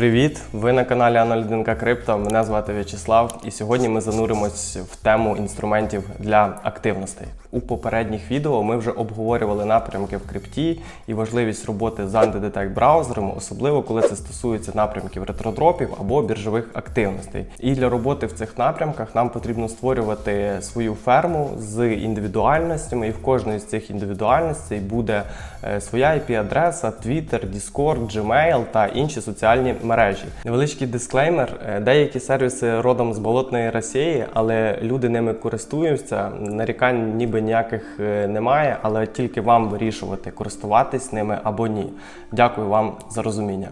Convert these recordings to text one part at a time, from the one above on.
Привіт! Ви на каналі А01 Крипто. Мене звати В'ячеслав, і сьогодні ми зануримось в тему інструментів для активностей. У попередніх відео ми вже обговорювали напрямки в крипті і важливість роботи з антидетект браузером, особливо коли це стосується напрямків ретродропів або біржових активностей. І для роботи в цих напрямках нам потрібно створювати свою ферму з індивідуальностями, і в кожної з цих індивідуальностей буде е, своя IP-адреса, Twitter, Discord, Gmail та інші соціальні мережі. Невеличкий дисклеймер: е, деякі сервіси родом з болотної Росії, але люди ними користуються. Нарікань ніби ніяких е, немає, але тільки вам вирішувати, користуватись ними або ні. Дякую вам за розуміння.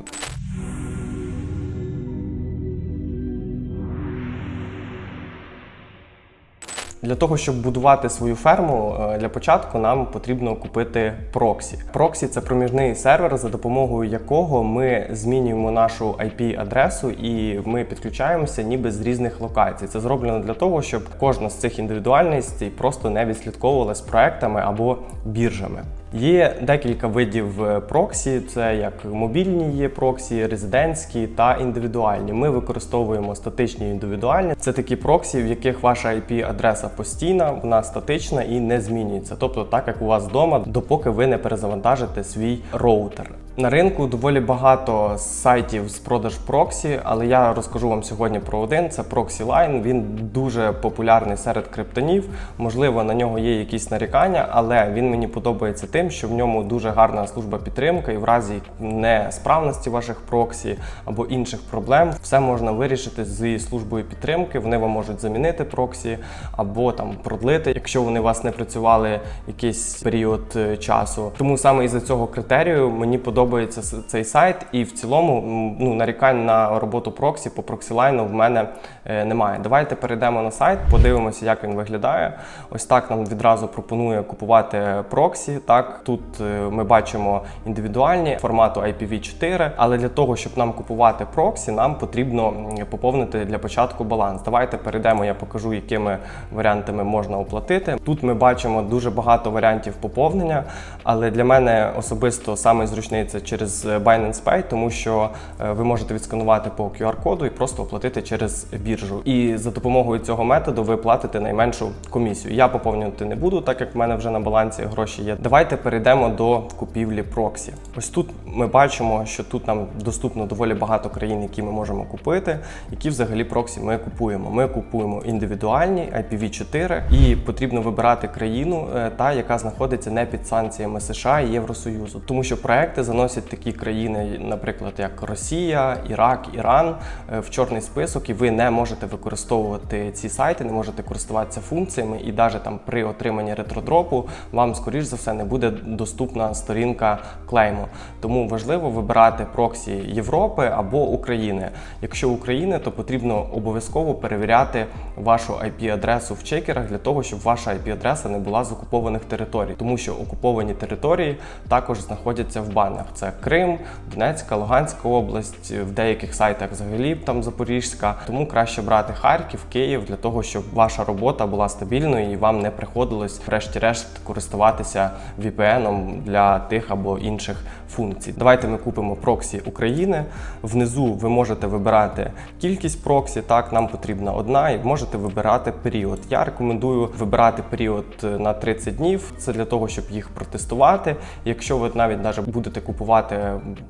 Для того, щоб будувати свою ферму, е, для початку нам потрібно купити проксі. Проксі це проміжний сервер, за допомогою якого ми змінюємо нашу IP-адресу і ми підключаємося ніби з різних локацій. Це зроблено для того, щоб кожна з цих індивідуальностей просто не відслідковувалась проектами або біржами. Є декілька видів е, проксі: це як мобільні є проксі, резидентські та індивідуальні. Ми використовуємо статичні індивідуальні. Це такі проксі, в яких ваша IP-адреса постійна, вона статична і не змінюється. Тобто, так як у вас вдома, допоки ви не перезавантажите свій роутер. На ринку доволі багато сайтів з продаж проксі, але я розкажу вам сьогодні про один. Це ProxyLine. Він дуже популярний серед криптонів. Можливо, на нього є якісь нарікання, але він мені подобається тим, що в ньому дуже гарна служба підтримки, і в разі несправності ваших проксі або інших проблем, все можна вирішити з службою підтримки. Вони вам можуть замінити проксі або там продлити, якщо вони у вас не працювали якийсь період е, часу. Тому саме із-за цього критерію мені подобається с- цей сайт, і в цілому ну, нарікань на роботу проксі по проксілайну в мене е, немає. Давайте перейдемо на сайт, подивимося, як він виглядає. Ось так нам відразу пропонує купувати проксі. Так, тут е, ми бачимо індивідуальні формату IPv4, але для того, щоб нам купувати проксі, нам потрібно поповнити для початку баланс. Давайте перейдемо, я покажу, якими варіантами можна оплатити. Тут ми бачимо дуже багато варіантів поповнення, але для мене особисто саме зручний це через Binance Pay, тому що е, ви можете відсканувати по QR-коду і просто оплатити через біржу. І за допомогою цього методу ви платите найменшу комісію. Я поповнювати не буду, так як в мене вже на балансі гроші є. Давайте перейдемо до купівлі проксі. Ось тут ми бачимо, що тут нам доступно доволі багато країн, які ми можемо купити, які взагалі проксі ми купуємо. Ми купуємо індивідуальні IPv4 і потрібно вибирати країну, е, та яка знаходиться не під санкціями США і Євросоюзу, тому що проекти заносять такі країни, наприклад, як Росія, Ірак, Іран е, в чорний список, і ви не можете використовувати ці сайти, не можете користуватися функціями, і навіть там при отриманні ретродропу вам, скоріш за все, не буде доступна сторінка клейму. Тому важливо вибирати проксі Європи або України. Якщо України, то потрібно обов'язково перевіряти вашу IP-адресу в чекерах для того, щоб ваша IP-адреса не була з окупованих територій, тому що окуповані території також знаходяться в банах. Це Крим, Донецька, Луганська область, в деяких сайтах взагалі там Запорізька. Тому краще брати Харків, Київ для того, щоб ваша робота була стабільною і вам не приходилось, врешті-решт, користуватися VPN для тих або інших функцій. Давайте ми купимо проксі України. Внизу ви можете вибирати кількість проксі. Так, нам потрібна одна, і можете вибирати період. Я рекомендую вибирати період е, на 30 днів. Це для того, щоб їх протестувати. Якщо ви навіть навіть будете купувати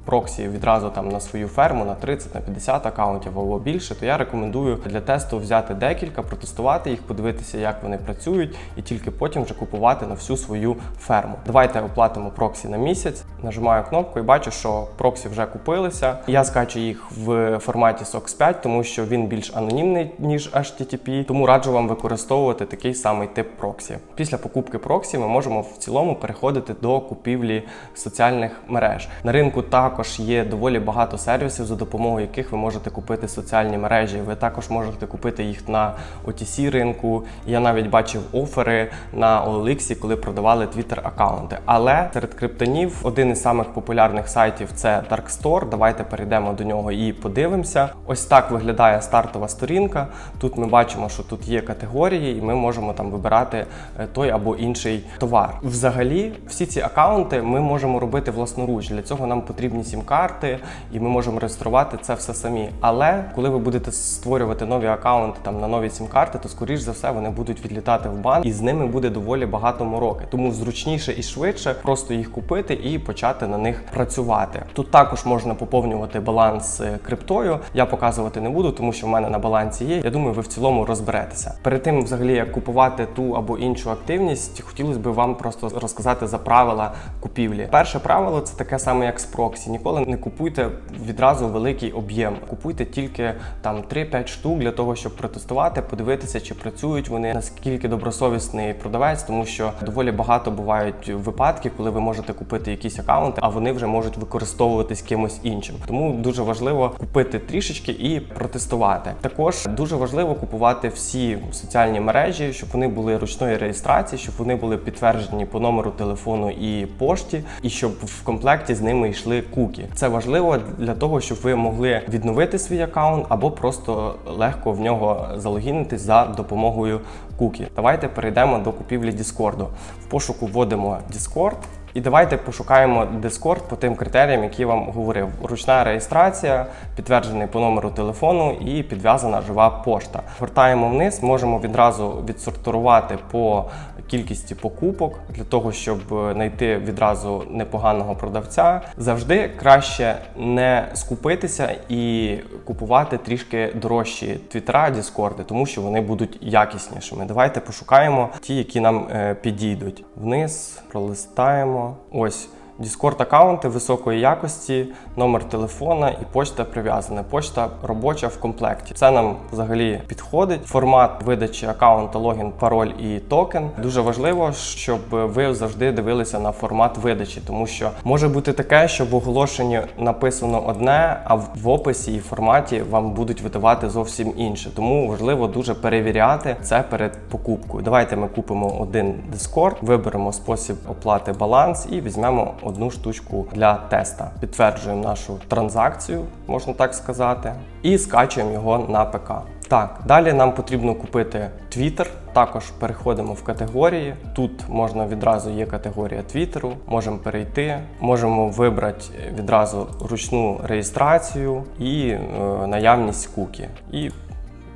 проксі відразу там на свою ферму на 30 на 50 акаунтів або більше, то я рекомендую для тесту взяти декілька, протестувати їх, подивитися, як вони працюють, і тільки потім вже купувати на всю свою ферму. Давайте оплатимо проксі на місяць. Нажимаю кнопку і бачу, що проксі вже купилися. Я скачу їх в форматі SOX 5, тому що він більш анонімний ніж HTTP, тому раджу вам використовувати такий самий тип проксі. Після покупки проксі ми можемо в цілому переходити до купівлі соціальних мереж. На ринку також є доволі багато сервісів, за допомогою яких ви можете купити соціальні мережі. Ви також можете купити їх на OTC ринку. Я навіть бачив офери на OLX, коли продавали Twitter аккаунти. Але серед криптонів один із самих популярних сайтів це Dark Store. Давайте перейдемо до нього і подивимося. Ось так виглядає стартова сторінка. Тут ми бачимо, що тут є категорії, і ми можемо там вибирати е, той або інший товар. Взагалі, всі ці аккаунти ми можемо робити власноруч. Інше. Для цього нам потрібні сім-карти, і ми можемо реєструвати це все самі. Але коли ви будете створювати нові аккаунти там на нові сім-карти, то скоріш за все вони будуть відлітати в банк, і з ними буде доволі багато мороки. Тому зручніше і швидше просто їх купити і почати на них працювати. Тут також можна поповнювати баланс е, криптою. Я показувати не буду, тому що в мене на балансі є. Я думаю, ви в цілому розберетеся. Перед тим, взагалі, як купувати ту або іншу активність, хотілося б вам просто розказати за правила купівлі. Перше правило це таке саме, як з проксі. Ніколи не купуйте відразу великий об'єм. Купуйте тільки там 3-5 штук для того, щоб протестувати, подивитися, чи працюють вони, наскільки добросовісний продавець, тому що доволі багато бувають випадки, коли ви можете купити якісь акаунти, а вони вже можуть використовуватись кимось іншим. Тому дуже важливо купити трішечки і протестувати. Також дуже важливо купувати всі соціальні мережі, щоб вони були ручної реєстрації, щоб вони були підтверджені по номеру телефону і пошті, і щоб в комплекті з ними йшли куки. Це важливо для того, щоб ви могли відновити свій аккаунт або просто легко в нього залогінитись за допомогою кукі. Давайте перейдемо до купівлі Discord. В пошуку вводимо Discord. І давайте пошукаємо Discord по тим критеріям, які я вам говорив: ручна реєстрація, підтверджений по номеру телефону і підв'язана жива пошта. Гортаємо вниз, можемо відразу відсортувати по кількості покупок для того, щоб знайти відразу непоганого продавця. Завжди краще не скупитися і купувати трішки дорожчі твіттера, діскорди, тому що вони будуть якіснішими. Давайте пошукаємо ті, які нам е, підійдуть. Вниз пролистаємо. Ось. Discord аккаунти високої якості, номер телефона і почта прив'язана. Почта робоча в комплекті. Це нам взагалі підходить. Формат видачі аккаунта, логін, пароль і токен. Дуже важливо, щоб ви завжди дивилися на формат видачі, тому що може бути таке, що в оголошенні написано одне, а в описі і форматі вам будуть видавати зовсім інше. Тому важливо дуже перевіряти це перед покупкою. Давайте ми купимо один Discord, виберемо спосіб оплати баланс і візьмемо одну штучку для теста. Підтверджуємо нашу транзакцію, можна так сказати, і скачуємо його на ПК. Так, далі нам потрібно купити Twitter. Також переходимо в категорії. Тут можна відразу є категорія Твіттеру, можемо перейти, можемо вибрати відразу ручну реєстрацію і е, наявність кукі, і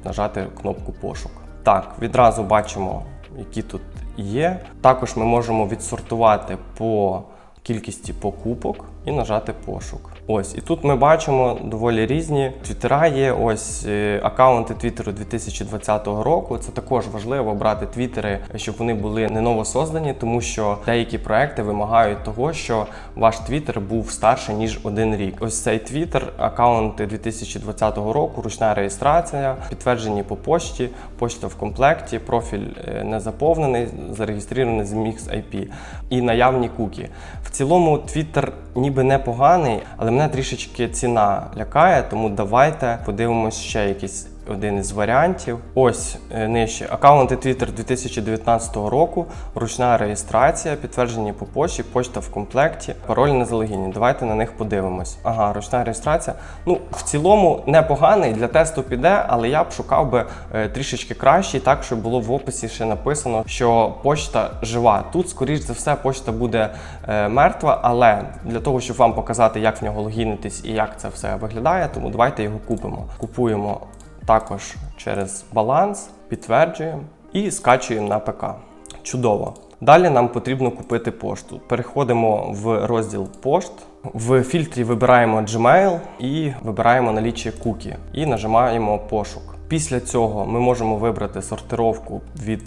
нажати кнопку пошук. Так, відразу бачимо, які тут є. Також ми можемо відсортувати по кількості покупок і нажати пошук. Ось, і тут ми бачимо доволі різні твіттера є. Ось е, аккаунти Твіттеру 2020 року. Це також важливо брати твіттери, щоб вони були не новосоздані, тому що деякі проекти вимагають того, що ваш твіттер був старше ніж один рік. Ось цей твіттер, аккаунти 2020 року, ручна реєстрація, підтверджені по пошті, почта в комплекті, профіль е, не заповнений, зареєстрований з Mix IP і наявні куки. В цілому твіттер ніби непоганий, але мене трішечки ціна лякає, тому давайте подивимось ще якийсь один із варіантів. Ось е, нижче аккаунти Twitter 2019 року, ручна реєстрація, підтверджені по пошті, почта в комплекті, пароль не залогінні. Давайте на них подивимось. Ага, ручна реєстрація. Ну, в цілому непоганий, для тесту піде, але я б шукав би е, трішечки кращий, так щоб було в описі ще написано, що почта жива. Тут, скоріш за все, почта буде е, мертва, але для того, щоб вам показати, як в нього логінитись і як це все виглядає, тому давайте його купимо. Купуємо також через баланс, підтверджуємо і скачуємо на ПК. Чудово. Далі нам потрібно купити пошту. Переходимо в розділ пошт. В фільтрі вибираємо Gmail і вибираємо наліччя кукі і нажимаємо пошук. Після цього ми можемо вибрати сортировку від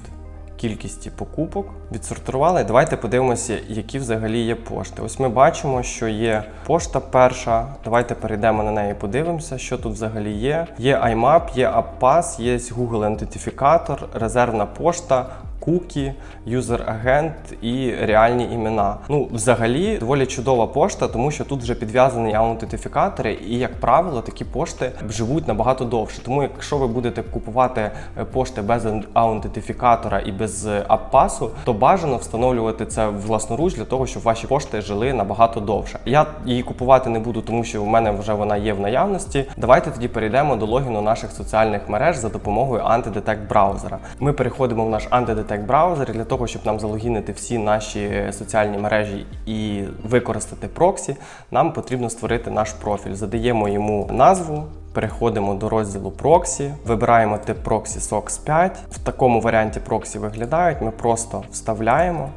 кількості покупок. Відсортували. Давайте подивимося, які взагалі є пошти. Ось ми бачимо, що є пошта перша. Давайте перейдемо на неї, подивимося, що тут взагалі є. Є IMAP, є AppPass, є Google ідентифікатор, резервна пошта. Кукі, юзер-агент і реальні імена. Ну, взагалі, доволі чудова пошта, тому що тут вже підв'язані аутентифікатори, і, як правило, такі пошти живуть набагато довше. Тому, якщо ви будете купувати е, пошти без аутентифікатора і без е, аппасу, то бажано встановлювати це власноруч для того, щоб ваші пошти жили набагато довше. Я її купувати не буду, тому що в мене вже вона є в наявності. Давайте тоді перейдемо до логіну наших соціальних мереж за допомогою антидетект браузера. Ми переходимо в наш антидетект Detect браузер для того, щоб нам залогінити всі наші соціальні мережі і використати проксі, нам потрібно створити наш профіль. Задаємо йому назву. Переходимо до розділу проксі, вибираємо тип проксі SOX 5. В такому варіанті проксі виглядають. Ми просто вставляємо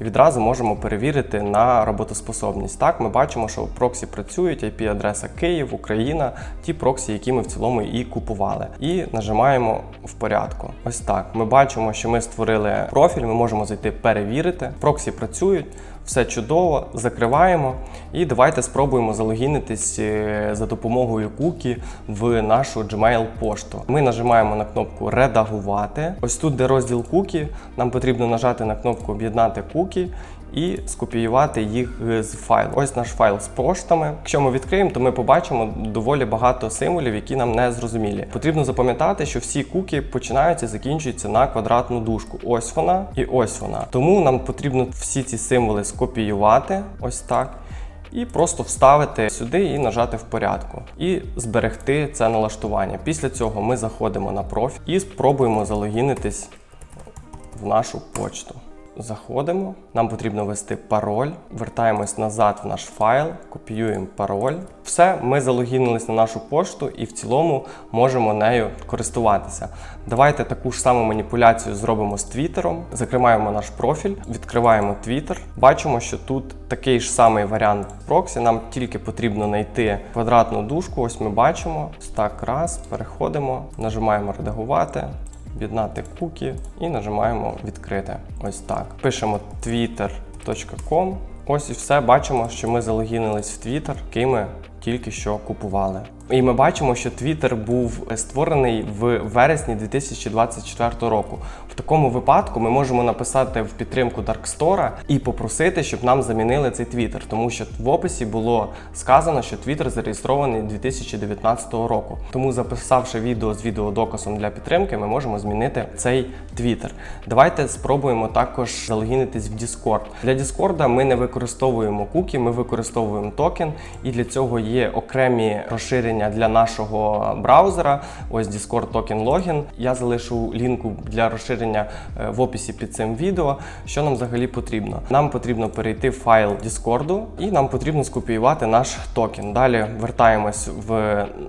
відразу можемо перевірити на роботоспособність. Так, ми бачимо, що проксі працюють, IP-адреса Київ, Україна, ті проксі, які ми в цілому і купували. І нажимаємо в порядку. Ось так. Ми бачимо, що ми створили профіль, ми можемо зайти перевірити. Проксі працюють. Все чудово, закриваємо і давайте спробуємо залогінитись е, за допомогою кукі в нашу Gmail пошту. Ми нажимаємо на кнопку Редагувати. Ось тут, де розділ кукі, нам потрібно нажати на кнопку Об'єднати кукі і скопіювати їх з файлу. Ось наш файл з поштами. Якщо ми відкриємо, то ми побачимо доволі багато символів, які нам не зрозумілі. Потрібно запам'ятати, що всі куки починаються і закінчуються на квадратну дужку. Ось вона і ось вона. Тому нам потрібно всі ці символи скопіювати, ось так. І просто вставити сюди і нажати в порядку, і зберегти це налаштування. Після цього ми заходимо на профіль і спробуємо залогінитись в нашу почту. Заходимо, нам потрібно ввести пароль, вертаємось назад в наш файл, копіюємо пароль. Все, ми залогінились на нашу пошту і в цілому можемо нею користуватися. Давайте таку ж саму маніпуляцію зробимо з Твіттером. Закриваємо наш профіль, відкриваємо Твіттер. Бачимо, що тут такий ж самий варіант проксі. Нам тільки потрібно знайти квадратну дужку. Ось ми бачимо. Так раз, переходимо, нажимаємо редагувати об'єднати кукі і нажимаємо відкрити. Ось так. Пишемо twitter.com. Ось і все. Бачимо, що ми залогінились в Twitter, який ми тільки що купували. І ми бачимо, що Twitter був створений в вересні 2024 року. В такому випадку ми можемо написати в підтримку Darkstore і попросити, щоб нам замінили цей Twitter, тому що в описі було сказано, що Twitter зареєстрований 2019 року. Тому, записавши відео з відеодоказом для підтримки, ми можемо змінити цей Twitter. Давайте спробуємо також залогінитись в Discord. Для Discord ми не використовуємо куки, ми використовуємо токен, і для цього є окремі розширення для нашого браузера. Ось Discord Token Login. Я залишу лінку для розширення е, в описі під цим відео. Що нам взагалі потрібно? Нам потрібно перейти в файл Discord і нам потрібно скопіювати наш токен. Далі вертаємось в,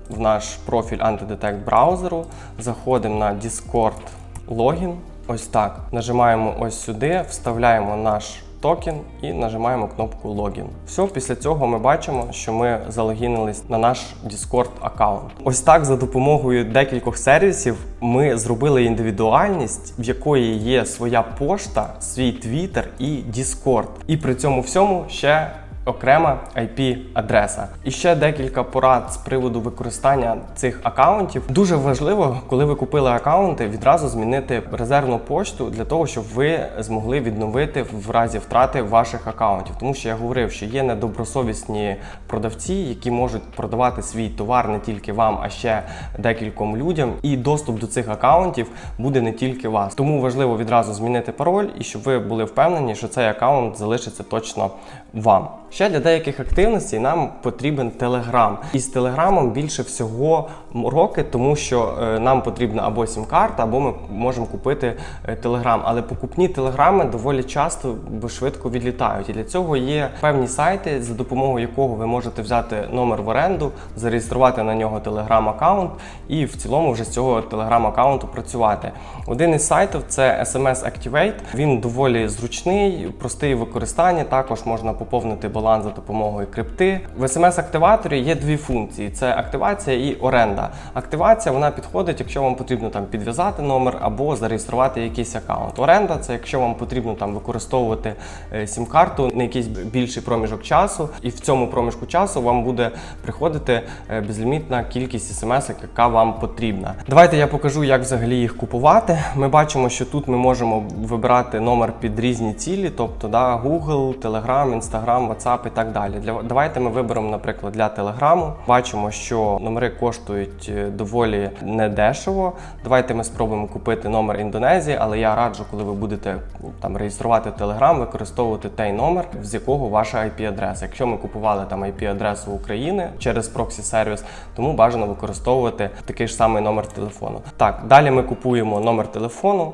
в наш профіль Antidetect браузеру, заходимо на Discord Login. Ось так. Нажимаємо ось сюди, вставляємо наш токен і нажимаємо кнопку Логін. Все, після цього ми бачимо, що ми залогінились на наш Discord аккаунт. Ось так за допомогою декількох сервісів ми зробили індивідуальність, в якої є своя пошта, свій Twitter і Discord. І при цьому всьому ще окрема IP-адреса. І ще декілька порад з приводу використання цих акаунтів. Дуже важливо, коли ви купили акаунти, відразу змінити резервну пошту для того, щоб ви змогли відновити в разі втрати ваших акаунтів. Тому що я говорив, що є недобросовісні продавці, які можуть продавати свій товар не тільки вам, а ще декільком людям. І доступ до цих акаунтів буде не тільки вас. Тому важливо відразу змінити пароль і щоб ви були впевнені, що цей акаунт залишиться точно вам. Ще для деяких активностей нам потрібен Телеграм. І з Телеграмом більше всього роки, тому що е, нам потрібна або сім-карта, або ми можемо купити Телеграм. Але покупні телеграми доволі часто швидко відлітають. І для цього є певні сайти, за допомогою якого ви можете взяти номер в оренду, зареєструвати на нього телеграм-аккаунт і в цілому вже з цього телеграм-аккаунту працювати. Один із сайтів це SMS Activate. Він доволі зручний, простий в використанні. Також можна поповнити баланс за допомогою крипти. В SMS-активаторі є дві функції: це активація і оренда. Активація вона підходить, якщо вам потрібно там підв'язати номер або зареєструвати якийсь аккаунт. Оренда це якщо вам потрібно там використовувати е, сім-карту на якийсь більший проміжок часу, і в цьому проміжку часу вам буде приходити е, безлімітна кількість смс, яка вам потрібна. Давайте я покажу, як взагалі їх купувати. Ми бачимо, що тут ми можемо вибирати номер під різні цілі, тобто да, Google, Telegram, Instagram, WhatsApp і так далі. Для давайте ми виберемо, наприклад, для Телеграму. Бачимо, що номери коштують е, доволі недешево. Давайте ми спробуємо купити номер Індонезії, але я раджу, коли ви будете там реєструвати Telegram, використовувати той номер, з якого ваша IP-адреса. Якщо ми купували там IP-адресу України через проксі сервіс, тому бажано використовувати такий ж самий номер телефону. Так, далі ми купуємо номер телефону.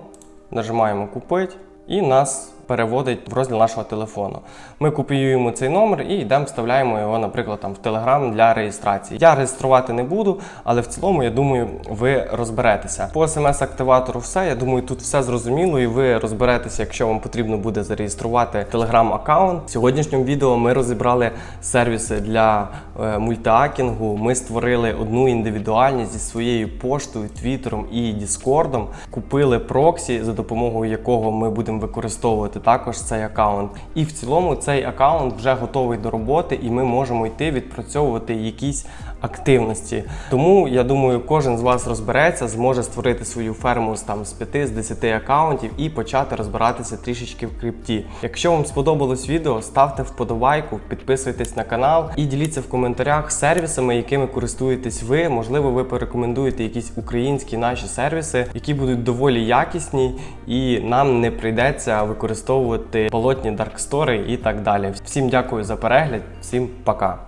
нажимаємо купити і нас переводить в розділ нашого телефону. Ми копіюємо цей номер і йдемо, вставляємо його, наприклад, там в Telegram для реєстрації. Я реєструвати не буду, але в цілому, я думаю, ви розберетеся. По смс-активатору все. Я думаю, тут все зрозуміло, і ви розберетеся, якщо вам потрібно буде зареєструвати Telegram аккаунт. В сьогоднішньому відео ми розібрали сервіси для е, мультиакінгу. Ми створили одну індивідуальність зі своєю поштою, твіттером і Діскордом. Купили проксі, за допомогою якого ми будемо використовувати також цей аккаунт. І в цілому цей аккаунт вже готовий до роботи, і ми можемо йти відпрацьовувати якісь активності. Тому я думаю, кожен з вас розбереться, зможе створити свою ферму з там з 5 з 10 аккаунтів і почати розбиратися трішечки в крипті. Якщо вам сподобалось відео, ставте вподобайку, підписуйтесь на канал і діліться в коментарях сервісами, якими користуєтесь ви. Можливо, ви порекомендуєте якісь українські наші сервіси, які будуть доволі якісні, і нам не прийдеться використовувати полотні Dark Story і так далі. Всім дякую за перегляд, всім пока.